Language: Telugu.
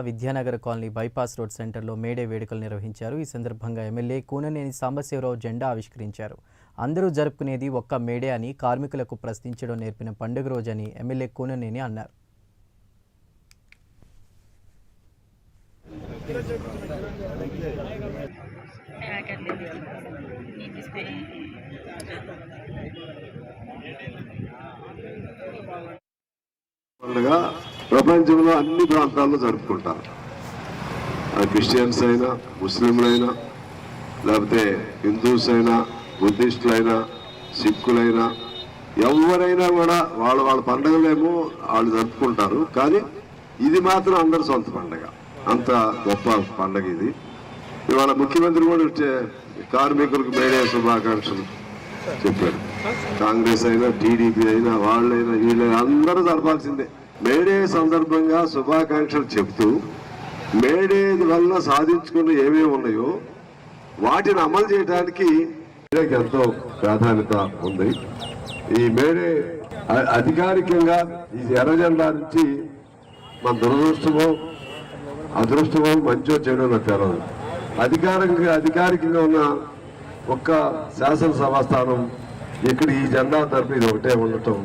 విద్యానగర్ కాలనీ బైపాస్ రోడ్ సెంటర్లో మేడే వేడుకలు నిర్వహించారు. ఈ సందర్భంగా ఎమ్మెల్యే కూననేని సాంబశివరావు జెండా ఆవిష్కరించారు. అందరూ జరుపుకునేది ఒక్క మేడే అని కార్మికులకు ప్రశ్నించడం నేర్పిన పండుగ రోజని ఎమ్మెల్యే కూననేని అన్నారు. పండుగ ప్రపంచంలో అన్ని ప్రాంతాల్లో జరుపుకుంటారు. అది క్రిస్టియన్స్ అయినా ముస్లింలైనా లేకపోతే హిందూస్ అయినా బుద్ధిస్టులైనా సిక్కులైనా ఎవరైనా కూడా వాళ్ళ వాళ్ళ పండుగలేమో వాళ్ళు జరుపుకుంటారు. కానీ ఇది మాత్రం అందరి సొంత పండుగ. అంత గొప్ప పండుగ ఇది. ఇవాళ ముఖ్యమంత్రి కూడా వచ్చే- కార్మికులకు మేడే శుభాకాంక్షలు చెప్పారు కాంగ్రెస్ అయినా టీడీపీ అయినా వాళ్ళైనా వీళ్ళైనా అందరూ జరపాల్సిందే. మేడే సందర్భంగా శుభాకాంక్షలు చెప్తూ మేడే వల్ల సాధించుకున్న ఏమేమి ఉన్నాయో వాటిని అమలు చేయడానికి మేడేకి ఎంతో ప్రాధాన్యత ఉంది. ఈ మేడే అధికారికంగా ఈ ఎర్రజెండా నుంచి మన దురదృష్టమో అదృష్టమో మంచో చెడో నాకు అధికారికంగా అధికారికంగా ఉన్న ఒక్క శాసనసభ స్థానం ఇక్కడ ఈ జెండా తరపు ఇది ఒకటే ఉండటం